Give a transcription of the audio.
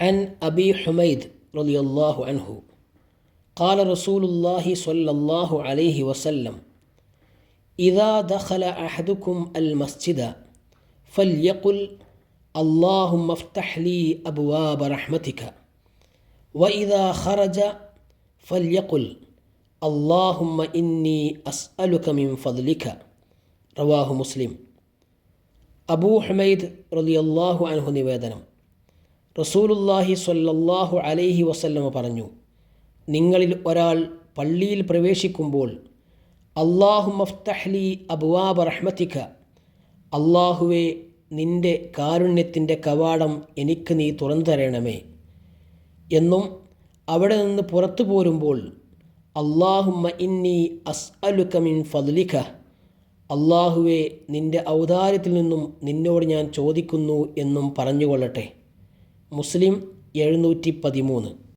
عن أبي حميد رضي الله عنه قال رسول الله صلى الله عليه وسلم إذا دخل أحدكم المسجد فليقل اللهم افتح لي أبواب رحمتك وإذا خرج فليقل اللهم إني أسألك من فضلك റവാഹു മുസ്ലിം അബൂ ഹമൈദ് റലിയല്ലാഹു അൻഹു നിവേദനം റസൂലുല്ലാഹി സ്വല്ലല്ലാഹു അലൈഹി വസല്ലമ പറഞ്ഞു നിങ്ങളിൽ ഒരാൾ പള്ളിയിൽ പ്രവേശിക്കുമ്പോൾ അള്ളാഹു മഫ്തഹ്ലി അബുവാബ് റഹ്മത്തിക്ക അള്ളാഹുവെ നിന്റെ കാരുണ്യത്തിന്റെ കവാടം എനിക്ക് നീ തുറന്നു തരണമേ എന്നും അവിടെ നിന്ന് പുറത്തു പോരുമ്പോൾ അള്ളാഹുമ്മ ഇന്നി അസ് അലുക്കമിൻ ഫദ്ലിഖ അള്ളാഹുവെ നിന്റെ ഔദാര്യത്തിൽ നിന്നും നിന്നോട് ഞാൻ ചോദിക്കുന്നു എന്നും പറഞ്ഞുകൊള്ളട്ടെ. മുസ്ലിം എഴുന്നൂറ്റി പതിമൂന്ന്.